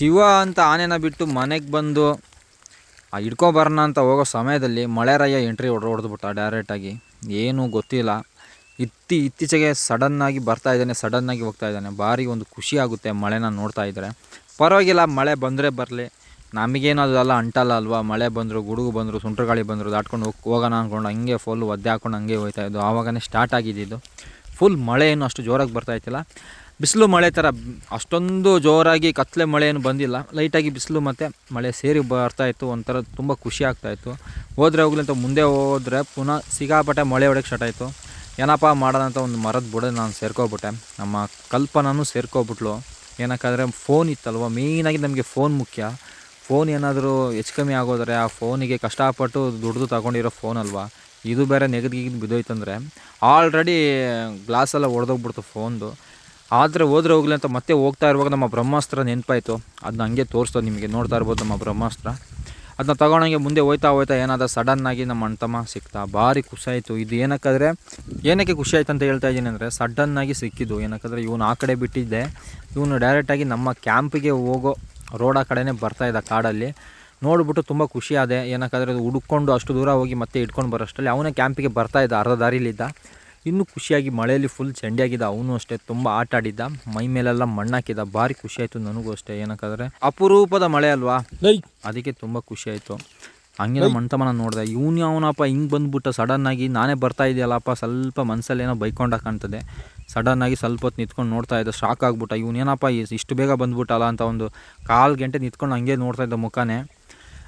ಶಿವ ಅಂತ ಆನೆನ ಬಿಟ್ಟು ಮನೆಗೆ ಬಂದು, ಆ ಹಿಡ್ಕೊಬರೋಣ ಅಂತ ಹೋಗೋ ಸಮಯದಲ್ಲಿ ಮಳೆರಾಯ ಎಂಟ್ರಿ ಹೊಡ್, ಹೊಡೆದ್ಬಿಟ್ಟ ಡೈರೆಕ್ಟಾಗಿ ಏನೂ ಗೊತ್ತಿಲ್ಲ. ಇತ್ತಿ, ಇತ್ತೀಚೆಗೆ ಸಡನ್ನಾಗಿ ಬರ್ತಾ ಇದ್ದಾನೆ, ಸಡನ್ನಾಗಿ ಹೋಗ್ತಾ ಇದ್ದಾನೆ. ಭಾರಿ ಒಂದು ಖುಷಿ ಆಗುತ್ತೆ ಮಳೆನ ನೋಡ್ತಾ ಇದ್ದರೆ ಪರವಾಗಿಲ್ಲ, ಮಳೆ ಬಂದರೆ ಬರಲಿ. ನಮಗೇನು ಅದೆಲ್ಲ ಅಂಟಲ್ಲ ಅಲ್ವಾ? ಮಳೆ ಬಂದರು, ಗುಡುಗು ಬಂದರು ಸುಂಟ್ರ ಗಾಳಿ ಬಂದರು, ದಾಟ್ಕೊಂಡು ಹೋಗಿ, ಹೋಗೋಣ ಅಂದ್ಕೊಂಡು ಹಂಗೆ ಫುಲ್ ಒದ್ದೆ ಹಾಕೊಂಡು ಹಂಗೆ ಹೋಗ್ತಾ ಇದ್ದು. ಆವಾಗನೇ ಸ್ಟಾರ್ಟ್ ಆಗಿದ್ದು ಫುಲ್ ಮಳೆ ಏನು ಅಷ್ಟು ಜೋರಾಗಿ ಬರ್ತಾ ಇತ್ತಿಲ್ಲ ಬಿಸಿಲು ಮಳೆ ಥರ ಅಷ್ಟೊಂದು ಜೋರಾಗಿ ಕತ್ತಲೆ ಮಳೆ ಏನು ಬಂದಿಲ್ಲ. ಲೈಟಾಗಿ ಬಿಸಿಲು ಮತ್ತು ಮಳೆ ಸೇರಿ ಬರ್ತಾ ಇತ್ತು. ಒಂಥರ ತುಂಬ ಖುಷಿ ಆಗ್ತಾಯಿತ್ತು ಹೋದರೆ ಹೋಗ್ಲಿ ಅಂತ ಮುಂದೆ ಹೋದರೆ ಪುನಃ ಸಿಗಾಪಟ್ಟೆ ಮಳೆ ಹೊಡೆಯಕ್ಕೆ ಸ್ಟಾರ್ಟ್ ಆಯಿತು. ಏನಪ್ಪ ಮಾಡೋಣ ಒಂದು ಮರದ ಬುಡ ನಾನು ಸೇರ್ಕೊಬಿಟ್ಟೆ. ನಮ್ಮ ಕಲ್ಪನೂ ಸೇರ್ಕೋಬಿಟ್ಲು. ಏನಕ್ಕಾದರೆ ಫೋನ್ ಇತ್ತಲ್ವ? ಮೇಯ್ನಾಗಿ ನಮಗೆ ಫೋನ್ ಮುಖ್ಯ. ಫೋನ್ ಏನಾದರೂ ಹೆಚ್ಚು ಕಮ್ಮಿ ಆಗೋದ್ರೆ ಆ ಫೋನಿಗೆ ಕಷ್ಟಪಟ್ಟು ದುಡ್ದು ತಗೊಂಡಿರೋ ಫೋನ್ ಅಲ್ವಾ? ಇದು ಬೇರೆ ನೆಗದಿಗೆ ಬಿದ್ದೋಯ್ತಂದರೆ ಆಲ್ರೆಡಿ ಗ್ಲಾಸೆಲ್ಲ ಒಡೆದೋಗ್ಬಿಡ್ತು ಫೋನ್ದು ಆದರೆ ಹೋದ್ರೆ ಹೋಗ್ಲಿ ಅಂತ ಮತ್ತೆ ಹೋಗ್ತಾ ಇರುವಾಗ ನಮ್ಮ ಬ್ರಹ್ಮಾಸ್ತ್ರ ನೆನಪಾಯಿತು. ಅದನ್ನ ಹಂಗೆ ತೋರಿಸ್ತದೆ ನಿಮಗೆ ನೋಡ್ತಾ ಇರ್ಬೋದು ನಮ್ಮ ಬ್ರಹ್ಮಾಸ್ತ್ರ. ಅದನ್ನ ತಗೊಂಡಂಗೆ ಮುಂದೆ ಹೋಯ್ತಾ ಹೋಯ್ತಾ ಏನಾದ ಸಡನ್ನಾಗಿ ನಮ್ಮ ಅಣ್ತಮ್ಮ ಸಿಕ್ತಾ, ಭಾರಿ ಖುಷಿಯಾಯಿತು. ಇದು ಏನಕ್ಕಾದರೆ, ಏನಕ್ಕೆ ಖುಷಿ ಆಯ್ತು ಅಂತ ಹೇಳ್ತಾ ಇದ್ದೀನಿ ಅಂದರೆ ಸಡನ್ನಾಗಿ ಸಿಕ್ಕಿದ್ದು. ಏನಕ್ಕಾದರೆ ಇವನು ಆ ಕಡೆ ಬಿಟ್ಟಿದ್ದೆ. ಇವನು ಡೈರೆಕ್ಟಾಗಿ ನಮ್ಮ ಕ್ಯಾಂಪಿಗೆ ಹೋಗೋ ರೋಡ್ ಆ ಕಡೆನೇ ಬರ್ತಾ ಇದ್ದ ಕಾಡಲ್ಲಿ. ನೋಡ್ಬಿಟ್ಟು ತುಂಬ ಖುಷಿ ಆದೆ ಏನಕ್ಕಾದರೆ ಅದು ಹುಡುಕೊಂಡು ಅಷ್ಟು ದೂರ ಹೋಗಿ ಮತ್ತೆ ಇಟ್ಕೊಂಡು ಬರೋಷ್ಟರಲ್ಲಿ ಅವನೇ ಕ್ಯಾಂಪಿಗೆ ಬರ್ತಾ ಇದ್ದ, ಅರ್ಧ ದಾರಿಲಿದ್ದ. ಇನ್ನೂ ಖುಷಿಯಾಗಿ ಮಳೆಯಲ್ಲಿ ಫುಲ್ ಚಂಡಿಯಾಗಿದ್ದ ಅವನು ಅಷ್ಟೇ ತುಂಬ ಆಟ ಆಡಿದ್ದ. ಮೈ ಮೇಲೆಲ್ಲ ಮಣ್ಣಾಕಿದ್ದ ಭಾರಿ ಖುಷಿ ಆಯಿತು ನನಗೂ ಅಷ್ಟೇ. ಏನಕ್ಕಾದರೆ ಅಪರೂಪದ ಮಳೆ ಅಲ್ವಾ? ಅದಕ್ಕೆ ತುಂಬ ಖುಷಿ ಆಯಿತು. ಹಂಗೆ ಮಂತಮನ ಅಣ್ತಮ್ಮನ ನೋಡಿದೆ. ಇವನು ಅವನಪ್ಪ ಹಿಂಗೆ ಬಂದ್ಬಿಟ್ಟ ಸಡನ್ನಾಗಿ ನಾನೇ ಬರ್ತಾ ಇದೆಯಲ್ಲಪ್ಪ ಸ್ವಲ್ಪ ಮನಸ್ಸಲ್ಲಿ ಏನೋ ಬೈಕೊಂಡ ಕಾಣ್ತದೆ. ಸಡನ್ನಾಗಿ ಸ್ವಲ್ಪ ಹೊತ್ತು ನಿಂತ್ಕೊಂಡು ನೋಡ್ತಾ ಇದ್ದ ಶಾಕ್ ಆಗ್ಬಿಟ್ಟ. ಇವನೇನಪ್ಪ ಇಷ್ಟು ಬೇಗ ಬಂದ್ಬಿಟ್ಟಲ್ಲ ಅಂತ ಒಂದು ಕಾಲು ಗಂಟೆ ನಿಂತ್ಕೊಂಡು ಹಂಗೆ ನೋಡ್ತಾ ಇದ್ದ ಮುಖನೇ.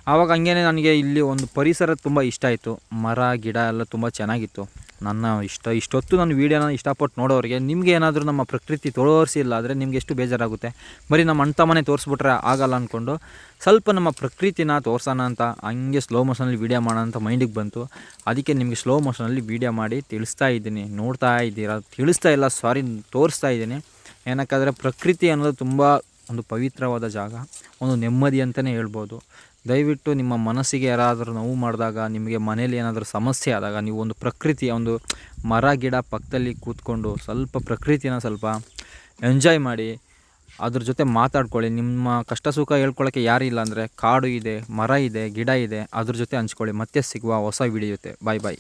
ಆವಾಗ ಹಂಗೇನೆ ನನಗೆ ಇಲ್ಲಿ ಒಂದು ಪರಿಸರ ತುಂಬ ಇಷ್ಟ ಆಯಿತು. ಮರ ಗಿಡ ಎಲ್ಲ ತುಂಬ ಚೆನ್ನಾಗಿತ್ತು. ನನ್ನ ಇಷ್ಟ, ಇಷ್ಟೊತ್ತು ನಾನು ವೀಡಿಯೋನ ಇಷ್ಟಪಟ್ಟು ನೋಡೋರಿಗೆ, ನಿಮಗೆ ಏನಾದರೂ ನಮ್ಮ ಪ್ರಕೃತಿ ತೋರಿಸಿಲ್ಲ ಆದರೆ ನಿಮ್ಗೆ ಎಷ್ಟು ಬೇಜಾರಾಗುತ್ತೆ? ಬರೀ ನಮ್ಮ ಅಣ್ತಮ್ಮನೆ ತೋರಿಸ್ಬಿಟ್ರೆ ಆಗಲ್ಲ ಅಂದ್ಕೊಂಡು ಸ್ವಲ್ಪ ನಮ್ಮ ಪ್ರಕೃತಿನ ತೋರ್ಸೋಣ ಅಂತ, ಹಂಗೆ ಸ್ಲೋ ಮೋಷನಲ್ಲಿ ವೀಡಿಯೋ ಮಾಡೋಣ ಅಂತ ಮೈಂಡಿಗೆ ಬಂತು. ಅದಕ್ಕೆ ನಿಮಗೆ ಸ್ಲೋ ಮೋಷನಲ್ಲಿ ವೀಡಿಯೋ ಮಾಡಿ ತಿಳಿಸ್ತಾ ಇದ್ದೀನಿ. ನೋಡ್ತಾ ಇದ್ದೀರಾ? ತಿಳಿಸ್ತಾ ಇಲ್ಲ ಸಾರಿ ತೋರಿಸ್ತಾ ಇದ್ದೀನಿ. ಏನಕ್ಕಾದರೆ ಪ್ರಕೃತಿ ಅನ್ನೋದು ತುಂಬ ಒಂದು ಪವಿತ್ರವಾದ ಜಾಗ, ಒಂದು ನೆಮ್ಮದಿ ಅಂತಲೇ ಹೇಳ್ಬೋದು. ದಯವಿಟ್ಟು ನಿಮ್ಮ ಮನಸ್ಸಿಗೆ ಯಾರಾದರೂ ನೋವು ಮಾಡಿದಾಗ, ನಿಮಗೆ ಮನೇಲಿ ಏನಾದರೂ ಸಮಸ್ಯೆ ಆದಾಗ, ನೀವು ಒಂದು ಪ್ರಕೃತಿಯ ಒಂದು ಮರ, ಗಿಡ ಪಕ್ಕದಲ್ಲಿ ಕೂತ್ಕೊಂಡು ಸ್ವಲ್ಪ ಪ್ರಕೃತಿನ ಸ್ವಲ್ಪ ಎಂಜಾಯ್ ಮಾಡಿ, ಅದ್ರ ಜೊತೆ ಮಾತಾಡ್ಕೊಳ್ಳಿ. ನಿಮ್ಮ ಕಷ್ಟ ಸುಖ ಹೇಳ್ಕೊಳ್ಳೋಕ್ಕೆ ಇಲ್ಲ ಅಂದರೆ, ಕಾಡು ಇದೆ, ಮರ ಇದೆ, ಗಿಡ ಇದೆ, ಅದ್ರ ಜೊತೆ ಹಂಚ್ಕೊಳ್ಳಿ. ಮತ್ತೆ ಸಿಗುವ ಹೊಸ ವಿಡಿಯೋತೆ ಬಾಯ್ ಬಾಯ್